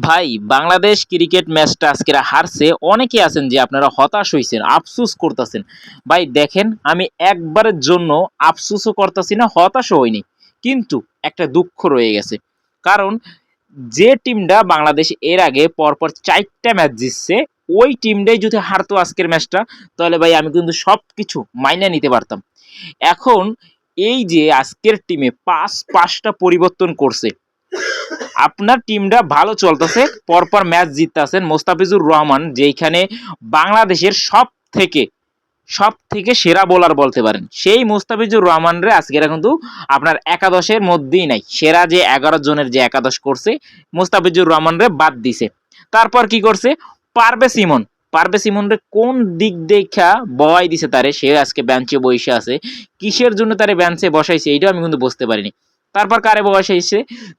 ভাই, বাংলাদেশ ক্রিকেট ম্যাচটা আজকে হারছে। অনেকে আছেন যে আপনারা হতাশ হয়েছেন আফসুস করতেছেন। ভাই, দেখেন, আমি একবারের জন্য আফসুসও করতেছি না, হতাশও হইনি। কিন্তু একটা দুঃখ রয়ে গেছে। কারণ, যে টিমটা বাংলাদেশ এর আগে পরপর চারটা ম্যাচ জিতছে, ওই টিমটাই যদি হারতো আজকের ম্যাচটা, তাহলে ভাই, আমি কিন্তু সব কিছু মাইনে নিতে পারতাম। এখন, এই যে আজকের টিমে পাঁচ, পাঁচটা পরিবর্তন করছে আপনার টিমটা ভালো চলতেছে, পরপর ম্যাচ জিততেছেন মোস্তাফিজুর রহমান, যেইখানে বাংলাদেশের সব থেকে সব থেকে সেরা বোলার বলতে পারেন। সেই মোস্তাফিজুর রহমানরে আজকেরা কিন্তু আপনার একাদশের মধ্যেই নাই। সেরা যে এগারো জনের যে একাদশ করছে, মোস্তাফিজুর রহমানরে বাদ দিছে। তারপর কি করছে? পারবে সিমন। পারবে সিমনরে কোন দিক দেখা বয় দিছে তারে? সে আজকে বেঞ্চে বসে আছে। কিসের জন্য তারে বেঞ্চে বসাইছে? এইটাও আমি কিন্তু বুঝতে পারিনি। তারপর কারে বসাইছে?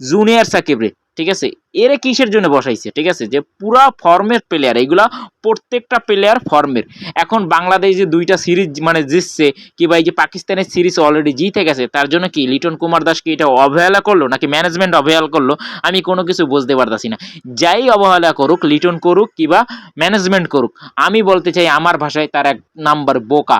জুনিয়র সাকিবরে ঠিক আছে? এরে কিসের জন্য বসাইছে, ঠিক আছে? যে পুরা ফর্মের প্লেয়ার এইগুলা প্রত্যেকটা প্লেয়ার ফর্মের। এখন বাংলাদেশ যে দুইটা সিরিজ মানে জিতছে কিংবা এই যে পাকিস্তানের সিরিজ অলরেডি জিতে গেছে, তার জন্য কি লিটন কুমার দাস কি এটা অবহেলা করল, নাকি ম্যানেজমেন্ট অবহেলা করল? আমি কোনো কিছু বুঝতে পারতাছি না। যাই অবহেলা করুক, লিটন করুক, কিংবা ম্যানেজমেন্ট করুক, আমি বলতে চাই আমার ভাষায় তার এক নাম্বার বোকা।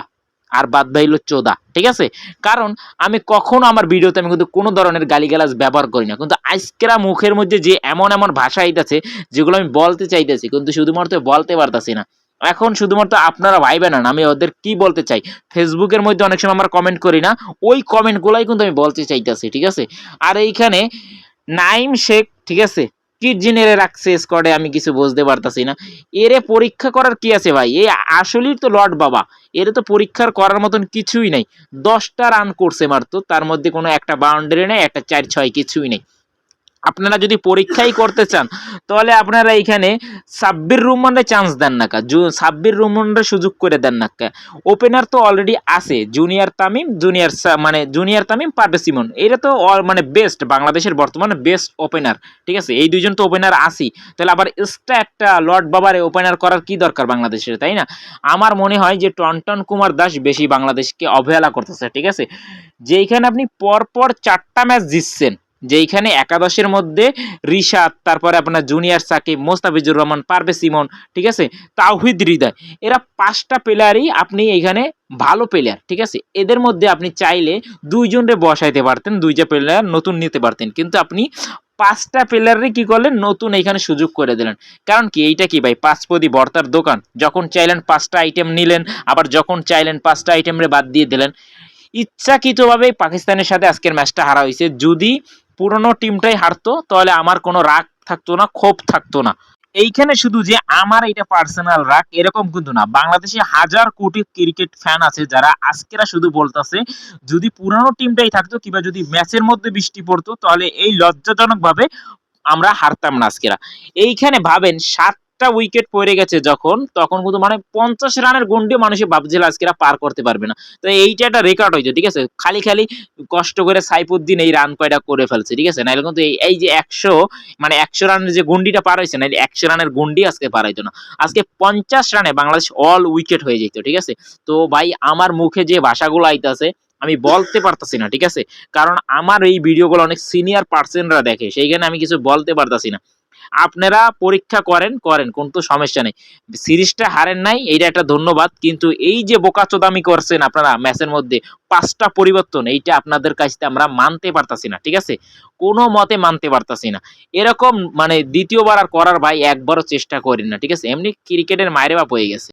আর বাদ বাইল চোদা, ঠিক আছে? কারণ আমি কখনো আমার ভিডিওতে আমি কিন্তু কোনো ধরনের গালিগালাজ ব্যবহার করি না। কিন্তু আজকেরা মুখের মধ্যে যে এমন এমন ভাষা আইতাছে, যেগুলো আমি বলতে চাইতেছি, কিন্তু শুধুমাত্র বলতে পারতাছি না। এখন শুধুমাত্র আপনারা ভাইবেন না, আমি ওদের কি বলতে চাই? ফেসবুকের মধ্যে অনেক সময় আমরা কমেন্ট করি না, ওই কমেন্টগুলাই কিন্তু আমি বলতে চাইতেছি, ঠিক আছে? আর এইখানে নাইম শেখ, ঠিক আছে? কি জেনারে রাখছে স্কোয়াডে আমি কিছু বুঝতে পারতাছি না। এরে পরীক্ষা করার কি আছে ভাই? এই আসলেই তো লর্ড বাবা। এরে তো পরীক্ষার করার মতন কিছুই নাই। দশটা রান করছে মাত্র, তার মধ্যে কোনো একটা বাউন্ডারি নেই, একটা চার ছয় কিছুই নেই। আপনারা যদি পরীক্ষাই করতে চান, তাহলে আপনারা এইখানে সাব্বির রহমানের চান্স দেন না কা। সাব্বির রহমানের সুযোগ করে দেন না কা। ওপেনার তো অলরেডি আছে জুনিয়র তামিম জুনিয়র মানে জুনিয়র তামিম পারবে সিমন। এটা তো মানে বেস্ট বাংলাদেশের বর্তমানে বেস্ট ওপেনার ঠিক আছে? এই দুইজন তো ওপেনার আসি তাহলে আবার এক্সট্রা একটা লর্ড বাবারে ওপেনার করার কি দরকার বাংলাদেশের, তাই না? আমার মনে হয় যে টনটন কুমার দাস বেশি বাংলাদেশকে অবহেলা করতেছে, ঠিক আছে? যেইখানে আপনি পরপর চারটা ম্যাচ জিতছেন যেইখানে একাদশের মধ্যে রিশাদ, তারপরে আপনার জুনিয়র সাকিব, মোস্তাফিজুর রহমান পারবে সিমন, ঠিক আছে? তাওহিদ হৃদয়। এরা পাঁচটা প্লেয়ারই আপনি এইখানে ভালো প্লেয়ার ঠিক আছে? এদের মধ্যে আপনি চাইলে দুইজনরে বসাইতে পারতেন, দুইটা প্লেয়ার নতুন নিতে পারতেন। কিন্তু আপনি পাঁচটা প্লেয়ারই কি করলেন? নতুন এইখানে সুযোগ করে দিলেন। কারণ কি? এইটা কি ভাই? পাঁচপদি বর্তার দোকান। যখন চাইলেন পাঁচটা আইটেম নিলেন, আবার যখন চাইলেন পাঁচটা আইটেমরে বাদ দিয়ে দিলেন। ইচ্ছাকৃতভাবে পাকিস্তানের সাথে আজকের ম্যাচটা হারা হয়েছে। যদি পুরনো টিমটাই হারতো, তাহলে আমার কোনো রাগ থাকতো না, ক্ষোভ থাকতো না। এইখানে শুধু যে আমার এটা পার্সোনাল রাগ, এরকম কিন্তু না। বাংলাদেশে হাজার কোটি ক্রিকেট ফ্যান আছে যারা আজকেরা শুধু বলতাছে, যদি পুরানো টিমটাই থাকতো কিংবা যদি ম্যাচের মধ্যে বৃষ্টি পড়তো, তাহলে এই লজ্জাজনকভাবে আমরা হারতাম না আজকেরা। এইখানে ভাবেন সাতটা উইকেট পড়ে গেছে যখন, তখন কিন্তু মানে পঞ্চাশ রানের গন্ডি মানুষে ভাবছিল আজকেরা পার করতে পারবে না। তো এইটা একটা রেকর্ড হয়েছে, ঠিক আছে? খালি খালি কষ্ট করে সাইফুদ্দিন এই রান কয়টা করে ফেলছে, ঠিক আছে? নাহলে কিন্তু এই- যে একশো মানে একশো রানের যে গন্ডিটা পার হয়েছে না একশো রানের গন্ডি আজকে পার হইতো না। আজকে পঞ্চাশ রানে বাংলাদেশ অল উইকেট হয়ে যেত, ঠিক আছে? তো ভাই, আমার মুখে যে ভাষাগুলো আইতাছে, আমি বলতে পারতাছি না, ঠিক আছে? কারণ আমার এই ভিডিওগুলো অনেক সিনিয়র পার্সনরা দেখে, সেইখানে আমি কিছু বলতে পারতাছি না। আপনারা পরীক্ষা করেন করেন, কোন তো সমস্যা নেই। সিরিজটা হারেন নাই, এইটা একটা ধন্যবাদ, কিন্তু এই যে বোকাচোদামি করছেন আপনারা ম্যাচের মধ্যে, পাঁচটা পরিবর্তন, এইটা আপনাদের কাছ থেকে আমরা মানতে পারতাছি না, ঠিক আছে? কোনো মতে মানতে পারতাছি না। এরকম মানে দ্বিতীয়বার আর করার ভাই একবারও চেষ্টা করেন না, ঠিক আছে? এমনি ক্রিকেটের মায়ের বাপ হয়ে গেছে।